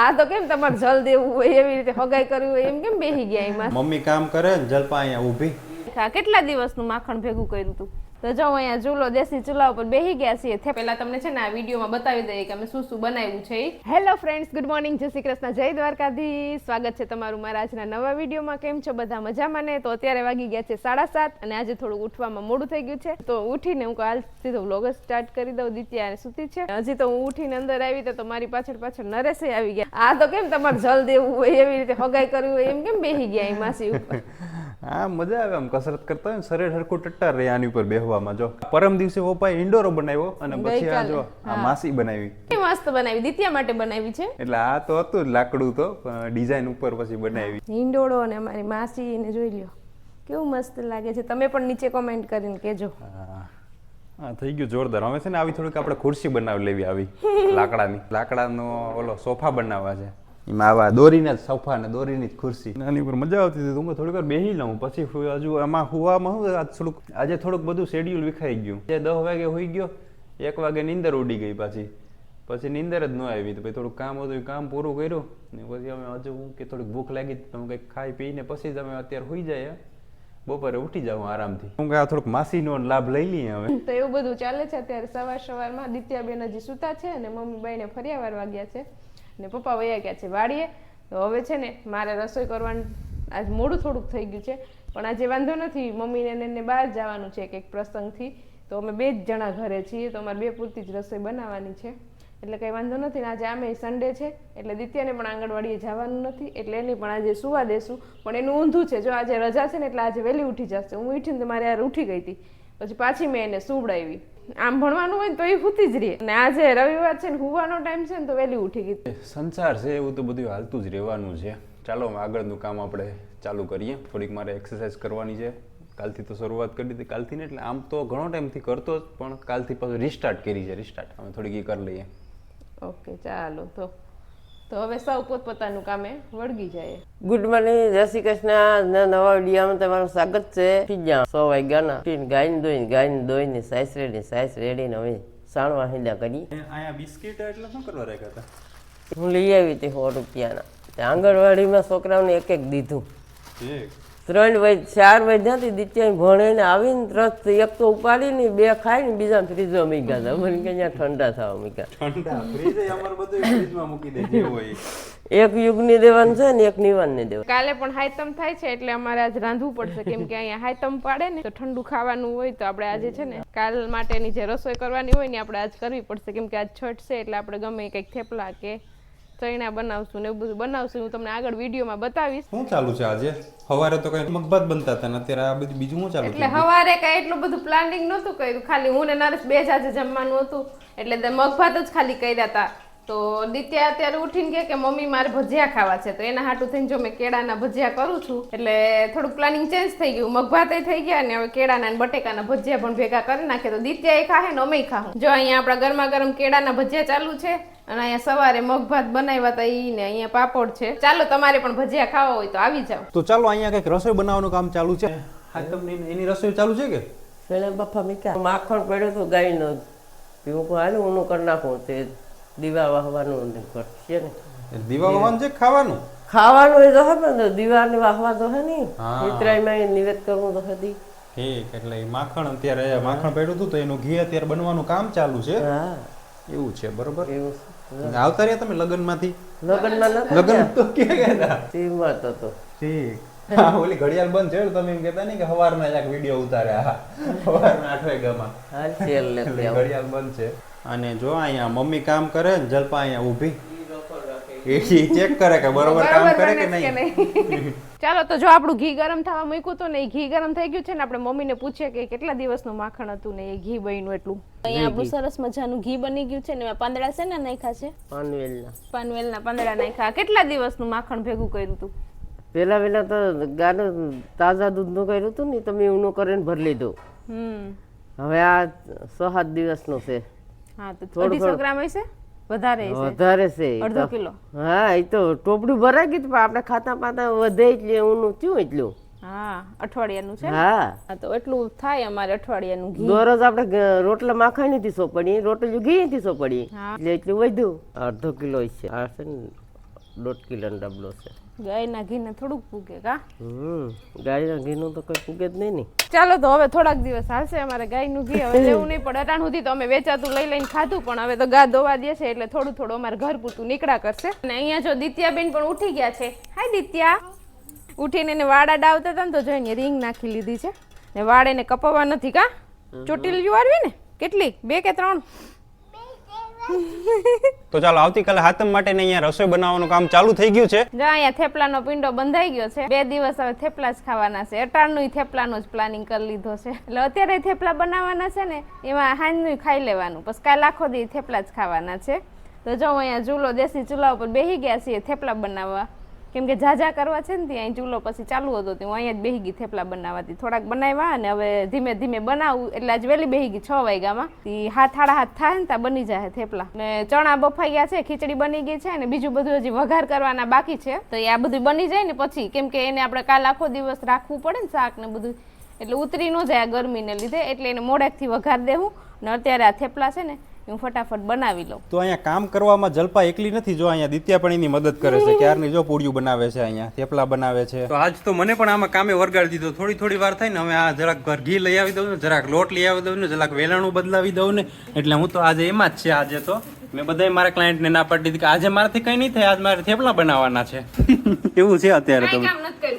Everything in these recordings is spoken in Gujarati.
આ તો કેમ તમારે જલ દેવું હોય એવી રીતે હગાઈ કરવી હોય એમ કેમ બેહી ગયા એમાં? મમ્મી કામ કરે ને જલપા અહીંયા ઊભી. કેટલા દિવસનું માખણ ભેગું કર્યું હતું તો જો અહીંયા ચૂલો દેશી ચૂલા ઉપર બેહી ગયા છીએ. પહેલા તમને છે ને આ વિડીયોમાં બતાવી દઈએ કે અમે શું શું બનાવ્યું છે. હેલો ફ્રેન્ડ્સ ગુડ મોર્નિંગ જય શ્રી કૃષ્ણ જય દ્વારકાધી સ્વાગત છે તમારું મારા આજના નવા વિડીયોમાં. કેમ છો બધા મજામાં ને? તો અત્યારે વાગી ગયા છે સાડા સાત અને આજે થોડું ઉઠવામાં મોડું થઈ ગયું છે. તો ઉઠીને હું હાલ સીધો વ્લોગ સ્ટાર્ટ કરી દઉં. દિત્યા સુતી છે. હજી તો હું ઉઠીને અંદર આવી તો મારી પાછળ પાછળ નરેશે આવી ગયા. આ તો કેમ તમારે જલ દેવું હોય એવી રીતે હગાઈ કરવી હોય એમ કેમ બેહી ગયા એ માસી ઉપર? હા મજા આવે આમ કસરત કરતા હોય ને શરીર હરખું ટટ્ટાર રહે આની ઉપર બેહવામાં જો. પરમ દિવસે પપ્પાએ ઇન્ડોરો બનાવ્યો અને પછી આ જો આ માસી બનાવી. મસ્ત બનાવી દિત્યા માટે બનાવી છે. એટલે આ તો હતું જ લાકડું તો ડિઝાઇન ઉપર પછી બનાવી. ઇન્ડોરો અને અમારી માસી ને જોઈ લ્યો. કેવું મસ્ત લાગે છે. તમે પણ નીચે કોમેન્ટ કરીને કહેજો. હા. હા થઈ ગયું જોરદાર. હવે છે ને આવી થોડીક આપણે ખુરશી બનાવી લેવી આવી લાકડાની. લાકડાનો ઓલો સોફા બનાવવા છે. એમાં આવા દોરીને જ સોફા ને દોરીની જ ખુરશી. આની ઉપર મજા આવતી હતી તો હું થોડીક વાર બેસી લઉં. પછી હજુ આમાં હુવામાં હું આજ થોડુંક આજે થોડુંક બધું શેડ્યુલ વિખાઈ ગયું. જે દસ વાગે હોઈ ગયો એક વાગે નીંદર ઉડી ગઈ પાછી. પછી નીંદર જ ન આવી તો પછી થોડુંક કામ હતું એ કામ પૂરું કર્યું. ને પછી અમે હજુ હું કે થોડીક ભૂખ લાગી તો અમે કંઈક ખાઈ પીને પછી જ અમે અત્યારે હોઈ જાય. બપોરે ઉઠી જાઉં આરામથી. હું કે આ થોડુંક માસીનો લાભ લઈ લઈએ હવે. તો એવું બધું ચાલે છે અત્યારે સવાર સવારમાં દિત્યાબેન હજી સૂતા છે અને મમ્મી બાઈને ફર્યા વાર વાગ્યા છે. ને પપ્પા વયા ગયા છે વાડીએ. તો હવે છે ને મારે રસોઈ કરવાનું, આજ મોડું થોડુંક થઈ ગયું છે, પણ આજે વાંધો નથી. મમ્મીને એને બહાર જવાનું છે કંઈક પ્રસંગથી. તો અમે બે જ જણા ઘરે છીએ, તો અમારે બે પૂરતી જ રસોઈ બનાવવાની છે. એટલે કંઈ વાંધો નથી ને આજે આમે સન્ડે છે, એટલે દિત્યાને પણ આંગણવાડીએ જવાનું નથી, એટલે એને પણ આજે સુવા દેશું. પણ એનું ઊંધું છે, જો આજે રજા છે ને એટલે આજે વહેલી ઉઠી જશે. હું ઉઠીને મારે યાર ઉઠી ગઈ હતી. પછી પાછી મેં એને સુવડાવી. આમ ભણવાનું હોય તો એ સૂતી જ રહે. અને આજે રવિવાર છે ને હુવાનો ટાઈમ છે ને તો વહેલી ઉઠી ગઈ. સંસાર છે એવું તો બધું હાલતું જ રહેવાનું છે. ચાલો આગળનું કામ આપણે ચાલુ કરીએ. થોડીક મારે એક્સરસાઇઝ કરવાની છે. કાલથી તો શરૂઆત કરી દીધી. કાલથી ને એટલે આમ તો ઘણો ટાઈમથી કરતો જ પણ કાલથી પાછું રિસ્ટાર્ટ કરી છે રિસ્ટાર્ટ અમે થોડીક એ કરી લઈએ. ઓકે ચાલો તો. તો હવે સૌ પોતપોતાનું કામે વળગી જાય. ગુડ મોર્નિંગ જય શ્રી કૃષ્ણ. નવા વિડીયોમાં તમારું સ્વાગત છે. પીજા સો વાગ્યાના. ઉઠીને ગાયને દોઈને ગાયને દોઈને સાઈસ રેડી સાઈસ રેડીને હવે સાણવા હિંદા કરી અહીંયા બિસ્કિટ એટલે શું કરવા રાખ્યા હતા? હું લઈ આવી હતી સો રૂપિયાના. આંગણવાડીમાં છોકરાઓને એક એક. દીધું ત્રણ વૈદ ચાર વૈદ્યાથી હતી ભણીને આવીને ત્રસ્ત એક તો ઉપાડીને બે ખાઈને બીજા ફ્રીજો મૂક્યા હતા. મને કે અહીંયા ઠંડા થવા મૂક્યા. ઠંડા. ફ્રીજ અમારે બધું ફ્રીજમાં મૂકી દે જે હોય એક યુગની દેવાનું છે ને એક નિવાનની દેવાનું. કાલે પણ હાયતમ થાય છે એટલે અમારે આજ રાંધવું પડશે. કેમ કે અહીંયા હાયતમ પાડે ને તો ઠંડુ ખાવાનું હોય તો આપણે આજે છે ને કાલ માટેની જે રસોઈ કરવાની હોય ને આપણે આજ કરવી પડશે. કેમ કે આજ છઠ છે એટલે આપણે ગમે કંઈક થેપલા કે ચણા બનાવશું ને એવું બધું બનાવશું હું તમને આગળ વિડીયોમાં બતાવીશ. શું ચાલુ છે આજે? સવારે તો કઈ મગભાત બનતા હતા ને અત્યારે આ બધું બીજું શું ચાલુ એટલે હવારે કઈ એટલું બધું પ્લાનિંગ નહોતું કર્યું. ખાલી હું ને નરેશ બે જ આજે જમવાનું હતું. એટલે મગભાત જ ખાલી કર્યા હતા. તો દિત્યા અત્યારે ઉઠીને કે કે મમ્મી મારે ભજીયા ખાવા છે. તો એના હાટું થઈને જો મેં કેળાના ભજીયા કરું છું એટલે થોડુંક પ્લાનિંગ ચેન્જ થઈ ગયું. મગભાતે થઈ ગયા ને હવે કેળાના બટેકાના ભજીયા પણ ભેગા કરી નાખે. તો દિત્યા એ ખાહે ને અમે ખાહું. જો અહીંયા આપણા ગરમા ગરમ કેળાના ભજીયા ચાલુ છે અને અહીંયા સવારે મગભાત બનાવ્યા હતા ઈ ને અહીંયા પાપડ છે. ચાલો તમારે પણ ભજીયા ખાવા હોય તો આવી જાઓ. તો ચાલો અહીંયા કંઈક રસોઈ બનાવવાનું કામ ચાલુ છે. હા તમને એની રસોઈ ચાલુ છે કે? પેલા બફા મીકા માખણ પડ્યો તો ગાયનો. હું હાલ ઊનું કરી નાખું તે. દીવા વાહવાનું કરશે ને. દીવા વહન છે ખાવાનું? ખાવાનું એ તો હે ને દીવાને વાહવા તો હે નહીં. હા. એ નિવેદ કરવું તો હતી ઠીક એટલે માખણ અત્યારે માખણ પડ્યું હતું તો એનું ઘી અત્યારે બનવાનું કામ ચાલુ છે. હા. એવું છે બરોબર? એવું આવતા રહ્યા તમે લગ્નમાંથી? લગ્નમાં લગ્ન તો ક્યાં ગયા હતા? ટીમમાં તો તો. ઠીક. હા ઓલી ઘડિયાળ બંધ છે તમે એમ કહેતા નહીં કે સવારના એક વીડિયો ઉતાર્યા સવારના આઠ વાગ્યામાં. ઘડિયાળ બંધ છે. અને જો અહીંયા મમ્મી કામ કરે ને જલપા અહીંયા ઊભી. એ ચેક કરે કે બરોબર કામ કરે કે નહીં. ચાલો તો જો આપણું ઘી ગરમ થવા મૂક્યું તો ને એ ઘી ગરમ થઈ ગયું છે ને આપણે મમ્મીને પૂછીએ કે કેટલા દિવસનું માખણ હતું ને એ ઘી બન્યું એટલું. અહીંયા આપણું સરસ મજાનું ઘી બની ગયું છે ને પાંદડા છે ને નાખ્યા છે? પાનવેલના. પાનવેલના પાંદડા નાખ્યા. કેટલા દિવસનું માખણ ભેગું કર્યું હતું પેલા પેલા તો ગાનું તાજા દૂધનું કર્યું હતું ને તમે ઊનો કરીને ભરી લીધું. હવે આ છ સાત દિવસનો છે. હા તો અઢીસો ગ્રામ હશે વધારે વધારે છે અડધો કિલો? હા એ તો ટોપડું ભરાઈ ગયું પણ આપણે ખાતા પાતા વધે એટલે ઊનું થયું એટલું. હા અઠવાડિયાનું છે? હા. તો એટલું થાય અમારે અઠવાડિયાનું ઘી. દરરોજ આપણે રોટલા નથી સોપડી રોટલી ઘી નથી સોપડી એટલે એટલું વધ્યું. અડધો કિલો છે. આ છે ને દોઢ કિલોનો ડબલો છે. ગાયના ઘીને થોડુંક પૂગે કા? હમ ગાયના ઘીનું તો કોઈ પૂગે જ નહીં ને. ચાલો તો હવે થોડાક દિવસ હાલશે અમારે ગાયનું ઘી હવે લેવું નહીં પડે. અટાણ સુધી તો અમે વેચાતું લઈ લઈને ખાધું પણ હવે તો ગા દોવા દે છે એટલે થોડું થોડું અમારે ઘર પૂરતું નીકળા કરશે. અને અહીંયા જો દિત્યાબેન પણ ઉઠી ગયા છે. હાય દિત્યા. ઉઠીને એને વાડા ડાવતા હતા ને તો જોઈને રિંગ નાખી લીધી છે. ને વાળ એને કપાવવા નથી કા? ચોટીલ વાળવી ને? કેટલી? બે કે ત્રણ? તો ચાલો, આવતીકાલે હાતમ માટે ને અહીંયા રસોઈ બનાવવાનું કામ ચાલુ થઈ ગયું છે. જો અહીંયા થેપલાનો પિંડો બંધાઈ ગયો છે, બે દિવસ હવે થેપલા જ ખાવાના છે. અટાણનું થેપલાનું જ પ્લાનિંગ કરી લીધો છે. એટલે અત્યારે થેપલા બનાવવાના છે ને, એમાં હાંજનું ખાઈ લેવાનું. પછી કાલ આખો દી થેપલા જ ખાવાના છે. તો જો અહીંયા ચૂલો, દેશી ચૂલા ઉપર બેસી ગયા છીએ, થેપલા બનાવવા. કેમ કે ઝાઝા કરવા છે ને ત્યાં ચૂલો પછી ચાલુ હતો હું અહીંયા જ ગઈ થેપલા બનાવવાથી. થોડાક બનાવ્યા અને હવે ધીમે ધીમે બનાવું. એટલે આજ વહેલી બેહી છ વાગ્યામાં. હાથ હાડા હાથ થાય ને ત્યાં બની જાય થેપલા. ને ચણા બફાઈ ગયા છે, ખીચડી બની ગઈ છે અને બીજું બધું હજી વઘાર કરવાના બાકી છે. તો એ આ બધું બની જાય ને પછી, કેમ કે એને આપણે કાલ આખો દિવસ રાખવું પડે ને શાક ને બધું. એટલે ઉતરી ન જાય ગરમીને લીધે, એટલે એને મોડેકથી વઘાર દેવું. ને અત્યારે આ થેપલા છે ને હું ફટાફટ બનાવી લઉં. તો અહીંયા કામ કરવામાં જલપા એકલી નથી જો અહીંયા દિત્યા પણ એની મદદ કરે છે. ક્યારની જો પૂડિયું બનાવે છે અહીંયા? થેપલા બનાવે છે. તો આજ તો મને પણ આમાં કામે વરગાડી દીધો. થોડી થોડી વાર થાય ને હવે આ જરાક ઘર ઘી લઈ આવી દઉં ને જરાક લોટ લઈ આવી દઉં ને જરાક વેલાણું બદલાવી દઉં ને. એટલે હું તો આજે એમાં જ છે આજે તો. મેં બધાય મારા ક્લાયન્ટને ના પાડી દીધી કે આજે મારાથી કંઈ નહીં થાય આજ મારે થેપલા બનાવવાના છે. એવું છે અત્યારે તો.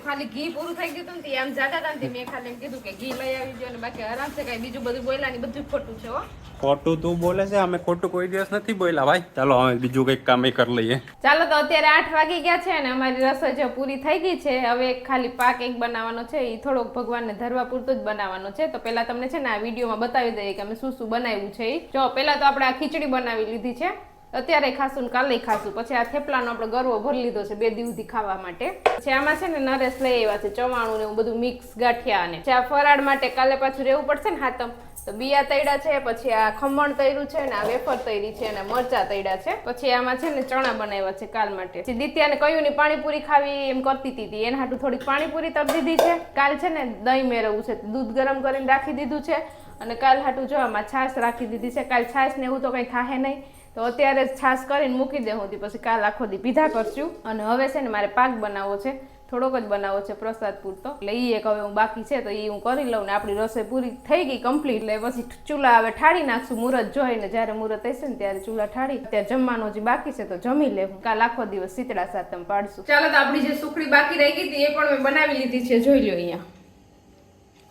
ખાલી ઘી પૂરું થઈ ગયું હતું ને તે આમ જાતા હતા ને મેં ખાલી એમ કીધું કે ઘી લઈ આવી ને બાકી આરામ છે કઈ બીજું બધું બોલ્યા ને બધું ખોટું છે હો. ખોટું તું બોલે છે અમે ખોટું કોઈ દિવસ નથી બોલ્યા. ભાઈ ચાલો અમે બીજું કંઈક કામ કરી લઈએ. ચાલો તો અત્યારે આઠ વાગી ગયા છે અને અમારી રસોઈ જો પૂરી થઈ ગઈ છે. હવે ખાલી પાક એક બનાવવાનો છે એ થોડોક ભગવાનને ધરવા પૂરતો જ બનાવવાનો છે. તો પહેલા તમને છે ને આ વિડીયોમાં બતાવી દઈએ કે અમે શું શું બનાવ્યું છે જો પહેલા તો આપણે આ ખીચડી બનાવી લીધી છે. અત્યારે ખાશું ને કાલે ખાશું પછી આ થેપલાનો આપણે ગરવો ભરી લીધો છે બે દિવસથી ખાવા માટે. પછી આમાં છે ને નરેશ લઈ આવ્યા છે ચવાણું ને એવું બધું મિક્સ ગાંઠિયા અને. આ ફરાળ માટે કાલે પાછું રહેવું પડશે ને હાથમ. તો બિયા તૈડા છે, પછી આ ખમણ તૈરું છે ને આ વેફર તૈરી છે અને મરચા તૈડા છે. પછી આમાં છે ને ચણા બનાવ્યા છે કાલ માટે. દિત્યાને કહ્યું ને પાણીપુરી ખાવી એમ કરતી હતી એના હાટું થોડીક પાણીપુરી તળી દીધી છે. કાલ છે ને દહીં મેળવવું છે. દૂધ ગરમ કરીને રાખી દીધું છે. અને કાલ હાટું જો આમાં છાશ રાખી દીધી છે. કાલ છાશ ને એવું તો કંઈ ખાહે નહીં. તો અત્યારે જ છાશ કરીને મૂકી દેવું હતી પછી કાલ આખો દી પીધા કરશું. અને હવે છે ને મારે પાક બનાવવો છે. થોડોક જ બનાવવો છે પ્રસાદ પૂરતો એટલે એ એક હવે હું બાકી છે, તો એ હું કરી લઉં ને આપણી રસોઈ પૂરી થઈ ગઈ કમ્પ્લીટ એટલે પછી ચૂલા હવે ઠાળી નાખશું મુહૂર્ત જોઈને જ્યારે મુહૂર્ત હશે ને ત્યારે ચૂલા ઠાળી. ત્યારે જમવાનું જે બાકી છે, તો જમી લેવું. કાલ આખો દિવસ શીતળા સાતમ પાડશું. ચાલો તો આપણી જે સુખડી બાકી રહી ગઈ એ પણ મેં બનાવી લીધી છે, જોઈ લો અહીંયા.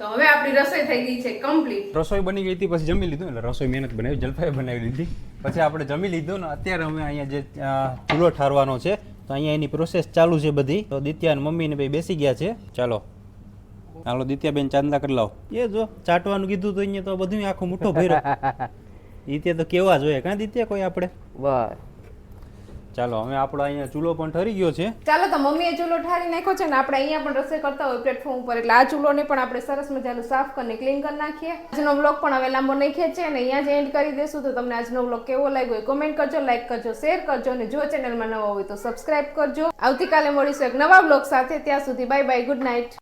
તો હવે આપણી રસોઈ થઈ ગઈ છે કમ્પ્લીટ રસોઈ બની ગઈ હતી પછી જમી લીધું એટલે રસોઈ મહેનત બનાવી જલફાઈ બનાવી લીધી. પછી આપણે જમી લીધું ને અત્યારે અમે અહીંયા જે ચૂલો ઠારવાનો છે તો અહીંયા એની પ્રોસેસ ચાલુ છે બધી. તો દિત્યા અને મમ્મી ને ભાઈ બેસી ગયા છે. ચાલો. હાલો દિત્યાબેન ચાંદલા કરી લાવો. એ જો ચાટવાનું કીધું તો અહીંયા તો બધું આખો મોટો ભર્યો. દિત્યા તો કેવા જોઈએ કાં દિત્યા કોઈ આપણે? બસ. ચાલો, હવે આપણો અહીંયા ચૂલો પણ ઠરી ગયો છે. ચાલો તો મમ્મીએ ચૂલો ઠારી નાખ્યો છે ને આપણે અહીંયા પણ રસોઈ કરતા હોય પ્લેટફોર્મ ઉપર. એટલે આ ચૂલોને પણ આપણે સરસ મજાનું સાફ કરીને ક્લીન કરી નાખીએ. આજનો બ્લોગ પણ હવે લાંબો નહીં ખેંચે અને અહીંયા જ એન્ડ કરી દેશું. તો તમને આજનો બ્લોગ કેવો લાગ્યો હોય કોમેન્ટ કરજો લાઈક કરજો શેર કરજો અને જો ચેનલમાં નવા હોય તો સબસ્ક્રાઇબ કરજો. આવતીકાલે મળીશું એક નવા બ્લોગ સાથે. ત્યાં સુધી બાય બાય ગુડ નાઇટ